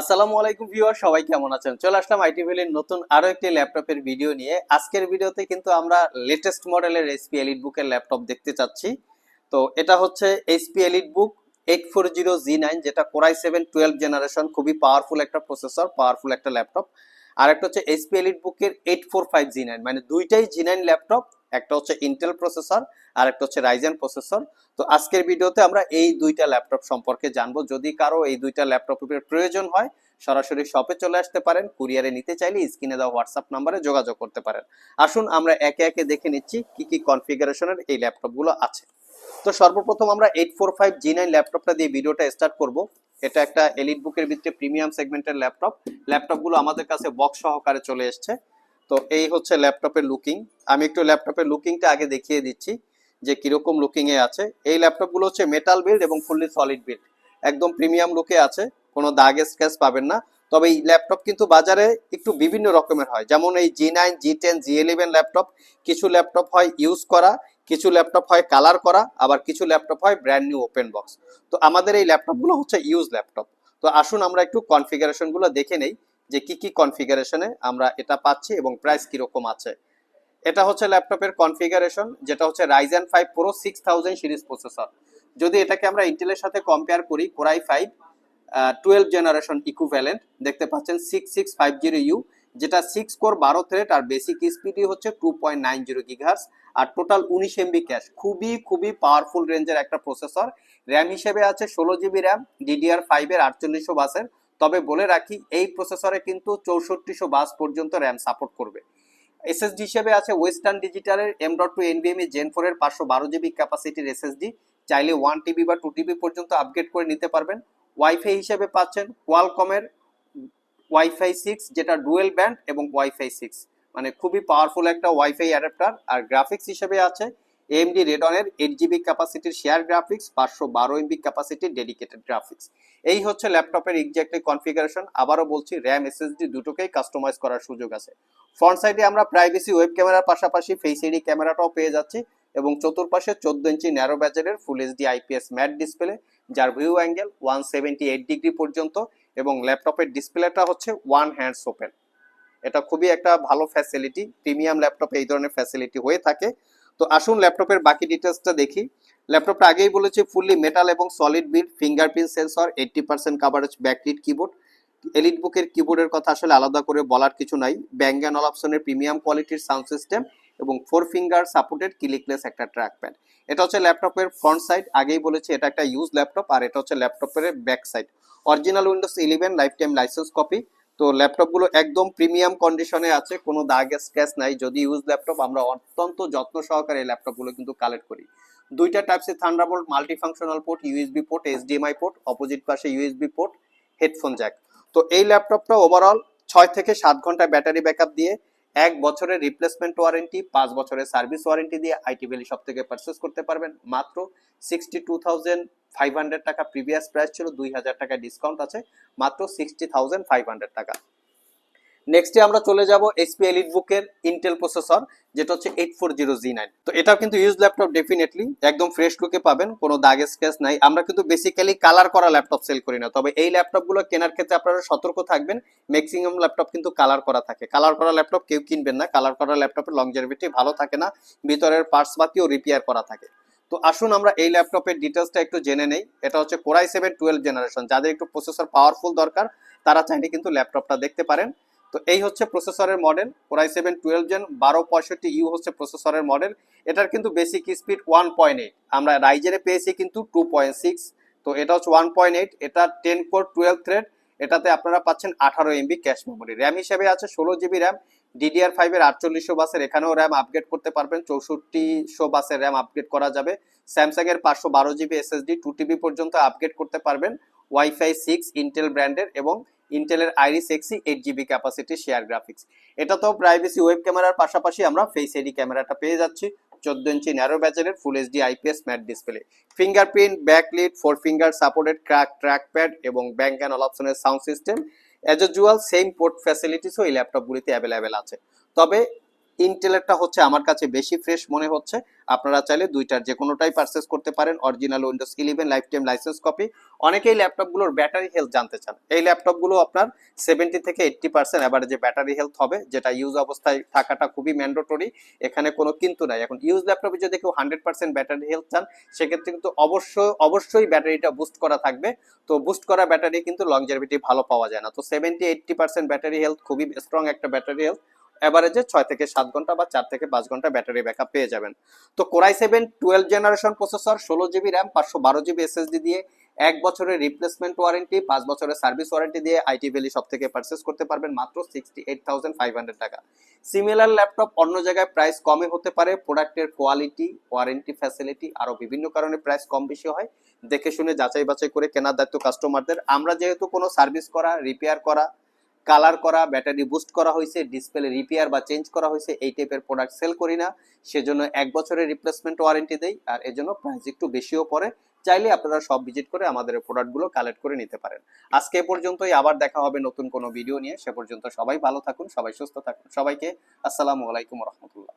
আসসালামু আলাইকুম ভিউয়ার, সবাই কেমন আছেন? চলে আসলাম আইটি ভ্যালির নতুন আরও একটি ল্যাপটপের ভিডিও নিয়ে। আজকের ভিডিওতে কিন্তু আমরা লেটেস্ট মডেলের এসপি এলিট বুকের ল্যাপটপ দেখতে চাচ্ছি। তো এটা হচ্ছে HP elite book eight four zero G nine যেটা core i seven twelve generation খুবই পাওয়ারফুল একটা প্রসেসর পাওয়ারফুল একটা ল্যাপটপ। আর একটা হচ্ছে এসপি এলিট বুকের eight four five G nine মানে দুইটাই জি নাইন ল্যাপটপ একটা হচ্ছে ইন্টেল প্রসেসর আর একটা হচ্ছে রাইজেন প্রসেসর তো আজকের ভিডিওতে আমরা এই দুইটা ল্যাপটপ সম্পর্কে জানব। যদি কারও এই দুইটা ল্যাপটপের প্রয়োজন হয়, সরাসরি শপে চলে আসতে পারেন কুরিয়ারে নিতে চাইলে স্ক্রিনে দেওয়া হোয়াটসঅ্যাপ নাম্বারে যোগাযোগ করতে পারেন। আসুন, আমরা একে একে দেখে নিচ্ছি কি কি কনফিগারেশনের এই ল্যাপটপগুলো আছে। তো সর্বপ্রথম আমরা eight four five G nine ল্যাপটপটা দিয়ে ভিডিওটা স্টার্ট করব। এটা একটা এলিট বুকের ভিতরে প্রিমিয়াম সেগমেন্টের ল্যাপটপ ল্যাপটপগুলো আমাদের কাছে বক্স সহকারে চলে এসছে। তো এই হচ্ছে ল্যাপটপের লুকিং আমি একটু ল্যাপটপের লুকিংটা আগে দেখিয়ে দিচ্ছি যে কীরকম লুকিং এ আছে। এই ল্যাপটপগুলো হচ্ছে মেটাল বিল্ড এবং ফুললি সলিড বিল্ড একদম প্রিমিয়াম লুকে আছে, কোনো দাগ স্ক্র্যাচ পাবেন না। তবে এই ল্যাপটপ কিন্তু বাজারে একটু বিভিন্ন রকমের হয়। যেমন এই G nine G ten G eleven laptop, কিছু ল্যাপটপ হয় ইউজ করা, কিছু ল্যাপটপ হয় কালার করা, আবার কিছু ল্যাপটপ হয় ব্র্যান্ড নিউ ওপেন বক্স তো আমাদের এই ল্যাপটপগুলো হচ্ছে ইউজ ল্যাপটপ। তো আসুন আমরা একটু কনফিগারেশনগুলো দেখে নেই। যে কি কি কনফিগারেশনে আমরা এটা পাচ্ছি এবং প্রাইস কীরকম আছে। এটা হচ্ছে ল্যাপটপের কনফিগারেশন যেটা হচ্ছে Ryzen five pro six thousand series processor যদি এটাকে আমরা ইন্টেলের সাথে কম্পেয়ার করি core i five twelve generation equivalent দেখতে পাচ্ছেন six six five zero U যেটা সিক্স কোর বারো থ্রেড আর বেসিক স্পিডই হচ্ছে two point nine zero gigahertz আর টোটাল উনিশ এমবি ক্যাশ খুবই খুবই পাওয়ারফুল রেঞ্জের একটা প্রসেসর র্যাম হিসেবে আছে ষোলো জিবি র্যাম ডিডিআর ফাইভের আটচল্লিশশো বাসের। তবে বলে রাখি, এই প্রসেসরে কিন্তু চৌষট্টিশো বাস পর্যন্ত র্যাম সাপোর্ট করবে। এসএসডি হিসেবে আছে western ডিজিটালের M dot two NVMe gen four এর পাঁচশো বারো জিবি ক্যাপাসিটির এসএসডি চাইলে ওয়ান টিবি বা টু টিবি পর্যন্ত আপগ্রেড করে নিতে পারবেন। ওয়াইফাই হিসেবে পাচ্ছেন কোয়ালকমের ওয়াইফাই সিক্স যেটা ডুয়েল ব্যান্ড এবং ওয়াইফাই সিক্স মানে খুবই পাওয়ারফুল একটা ওয়াইফাই অ্যাডাপ্টার আর গ্রাফিক্স হিসেবে আছে এমডি রেডনের এইট জিবি ক্যাপাসিটির শেয়ার গ্রাফিক্স পাঁচশো বারো এমবি ক্যাপাসিটির ডেডিকেটেড গ্রাফিক্স এই হচ্ছে ল্যাপটপের এক্স্যাক্টলি কনফিগারেশন আবারও বলছি র্যাম এসএসডি দুটোকেই কাস্টমাইজ করার সুযোগ আছে। ফ্রন্ট সাইডে আমরা প্রাইভেসি ওয়েব ক্যামেরার পাশাপাশি ফেস এডি ক্যামেরাটাও পেয়ে যাচ্ছি এবং চতুর্পাশে চোদ্দ inch narrow ব্যাজেলের full HD IPS matte display যার view angle one seventy eight degree পর্যন্ত এবং ল্যাপটপের ডিসপ্লেটা হচ্ছে ওয়ান হ্যান্ডস ওপেন এটা খুবই একটা ভালো ফ্যাসিলিটি প্রিমিয়াম ল্যাপটপে এই ধরনের ফ্যাসিলিটি হয়ে থাকে। তো আসুন ল্যাপটপের বাকি ডিটেলসটা দেখি। ল্যাপটপটা আগেই বলেছি ফুললি মেটাল এবং solid build fingerprint sensor eighty percent coverage backlit keyboard elite বুকের কিবোর্ডের কথা আসলে আলাদা করে বলার কিছু নাই। ব্যাঙ্গ অ্যান্ড অপশনের প্রিমিয়াম কোয়ালিটির সাউন্ড সিস্টেম এবং ফোর ফিঙ্গার সাপোর্টেড ক্লিকলেস একটা ট্র্যাক প্যাড এটা হচ্ছে ল্যাপটপের ফ্রন্ট সাইড আগেই বলেছি এটা একটা ইউজ ল্যাপটপ আর এটা হচ্ছে ল্যাপটপের back side original Windows eleven life time licence copy তো ল্যাপটপগুলো একদম প্রিমিয়াম কন্ডিশনে আছে, কোনো দাগ স্ক্র্যাচ নাই। যদি ইউজ ল্যাপটপ আমরা অত্যন্ত যত্ন সহকারে ল্যাপটপগুলো কিন্তু কালেক্ট করি। দুইটা টাইপসের Thunderbolt multi functional port USB port HDMI port opposite পাশে ইউএসবি পোর্ট হেডফোন জ্যাক তো এই ল্যাপটপটা ওভারঅল ছয় থেকে সাত ঘণ্টা ব্যাটারি ব্যাকআপ দিয়ে এক বছরের রিপ্লেসমেন্ট ওয়ারেন্টি পাঁচ বছরের সার্ভিস ওয়ারেন্টি দিয়ে আইটি ভ্যালি সব থেকে পারচেস করতে পারবেন। মাত্র sixty two thousand five hundred টাকা প্রিভিয়াস প্রাইস ছিল দুই হাজার টাকা ডিসকাউন্ট আছে মাত্র সিক্সটি থাউজেন্ড ফাইভ হান্ড্রেড টাকা নেক্সটে আমরা চলে যাব এসপি এলিট বুকের ইন্টেল প্রসেসর যেটা হচ্ছে eight four zero G nine তো এটাও কিন্তু ইউজ ল্যাপটপ ডেফিনেটলি একদম ফ্রেশ লুকে পাবেন, কোনো দাগ স্ক্র্যাচ নাই। আমরা কিন্তু বেসিক্যালি কালার করা ল্যাপটপ সেল করি না। তবে এই ল্যাপটপগুলো কেনার ক্ষেত্রে আপনারা সতর্ক থাকবেন ম্যাক্সিমাম ল্যাপটপ কিন্তু কালার করা থাকে। কালার করা ল্যাপটপ কেউ কিনবেন না। কালার করা ল্যাপটপের লংজারভিটি ভালো থাকে না। ভিতরের পার্টস বাকিও রিপেয়ার করা থাকে। তো আসুন আমরা এই ল্যাপটপের ডিটেলসটা একটু জেনে নেই। এটা হচ্ছে কোরাই সেভেন টুয়েলভ জেনারেশন যাদের একটু প্রসেসর পাওয়ারফুল দরকার, তারা চাইলে কিন্তু ল্যাপটপটা দেখতে পারেন। তো এই হচ্ছে প্রসেসরের model core i seven twelve gen বারো পঁয়ষট্টি ইউ হচ্ছে প্রসেসরের মডেল। এটার কিন্তু basic speed one point eight আমরা রাইজেরে পেয়েছি কিন্তু টু পয়েন্ট সিক্স তো এটা হচ্ছে ওয়ান পয়েন্ট এইট এটা টেন কোর টুয়েলভ থ্রেড এটাতে আপনারা পাচ্ছেন আঠারো এমবি ক্যাশ মেমোরি র্যাম হিসেবে আছে ষোলো জিবি র্যাম ডিডিআর ফাইভের আটচল্লিশশো বাসের। এখানেও র্যাম আপগ্রেড করতে পারবেন, চৌষট্টিশো বাসের র্যাম আপগ্রেড করা যাবে। স্যামসাং এর পাঁচশো বারো জিবি এসএসডি টু টিবি পর্যন্ত আপগ্রেড করতে পারবেন। ওয়াইফাই সিক্স ইন্টেল ব্র্যান্ডের এবং ইন্টেলের Iris Xe eight GB capacity share graphics এটা তো প্রাইভেসি ওয়েব ক্যামেরার পাশাপাশি আমরা ফেস এডি ক্যামেরাটা পেয়ে যাচ্ছি। চোদ্দ inch narrow ব্যাচেলের full HD IPS matte display fingerprint backlit four finger supported crack trackpad এবং ব্যাঙ্ক অ্যান্ড অপশনের sound system as usual same port ফ্যাসিলিটিসও এই ল্যাপটপগুলিতে অ্যাভেলেবেল আছে। তবে ইন্টেলেরটা হচ্ছে আমার কাছে বেশি ফ্রেশ মনে হচ্ছে। আপনারা চাইলে দুইটার যে কোনোটাই পারচেস করতে পারেন। Original Windows eleven life time licence copy অনেকেই ল্যাপটপগুলোর ব্যাটারি হেলথ জানতে চান। এই ল্যাপটপগুলো আপনার সেভেন্টি থেকে এইট্টি পার্সেন্ট যে ব্যাটারি হেলথ হবে, যেটা ইউজ অবস্থায় থাকাটা খুবই ম্যান্ডেটরি এখানে কোনো কিন্তু নাই। এখন ইউজ ল্যাপটপে যদি কেউ হান্ড্রেড পার্সেন্ট ব্যাটারি হেলথ চান, সেক্ষেত্রে কিন্তু অবশ্যই অবশ্যই ব্যাটারিটা বুস্ট করা থাকবে। তো বুস্ট করা ব্যাটারি কিন্তু লংজারভিটি ভালো পাওয়া যায় না। তো seventy eighty percent battery health খুবই স্ট্রং একটা ব্যাটারি হেলথ অ্যাভারেজে ছয় থেকে সাত ঘণ্টা বা চার থেকে পাঁচ ঘণ্টা ব্যাটারি ব্যাকআপ পেয়ে যাবেন। তো core i seven twelve generation processor ষোলো জিবি র্যাম পাঁচশো বারো জিবি এসএসডি দিয়ে এক বছরের রিপ্লেসমেন্ট ওয়ারেন্টি পাঁচ বছরের সার্ভিস ওয়ারেন্টি দিয়ে আইটি ভ্যালি সব থেকে পারচেস করতে পারবেন মাত্র sixty eight thousand five hundred টাকা। সিমিলার ল্যাপটপ অন্য জায়গায় প্রাইস কমে হতে পারে প্রোডাক্টের কোয়ালিটি ওয়ারেন্টি ফ্যাসিলিটি আরও বিভিন্ন কারণে প্রাইস কম বেশি হয়। দেখে শুনে যাচাই বাছাই করে কেনার দায়িত্ব কাস্টমারদের আমরা যেহেতু কোনো সার্ভিস করা রিপেয়ার করা কালার করা, ব্যাটারি বুস্ট করা হয়েছে ডিসপ্লে রিপেয়ার বা চেঞ্জ করা হয়েছে, এই টাইপের প্রোডাক্ট সেল করি না। সেজন্য এক বছরের রিপ্লেসমেন্ট ওয়ারেন্টি দেই, আর এজন্য প্রাইস একটু বেশিও পড়ে। চাইলে আপনারা সব ভিজিট করে আমাদের প্রোডাক্টগুলো কালেক্ট করে নিতে পারেন। আজকে পর্যন্তই, আবার দেখা হবে নতুন কোনো ভিডিও নিয়ে। সে পর্যন্ত সবাই ভালো থাকুন, সবাই সুস্থ থাকুন। সবাইকে আসসালামু আলাইকুম রহমতুল্লাহ।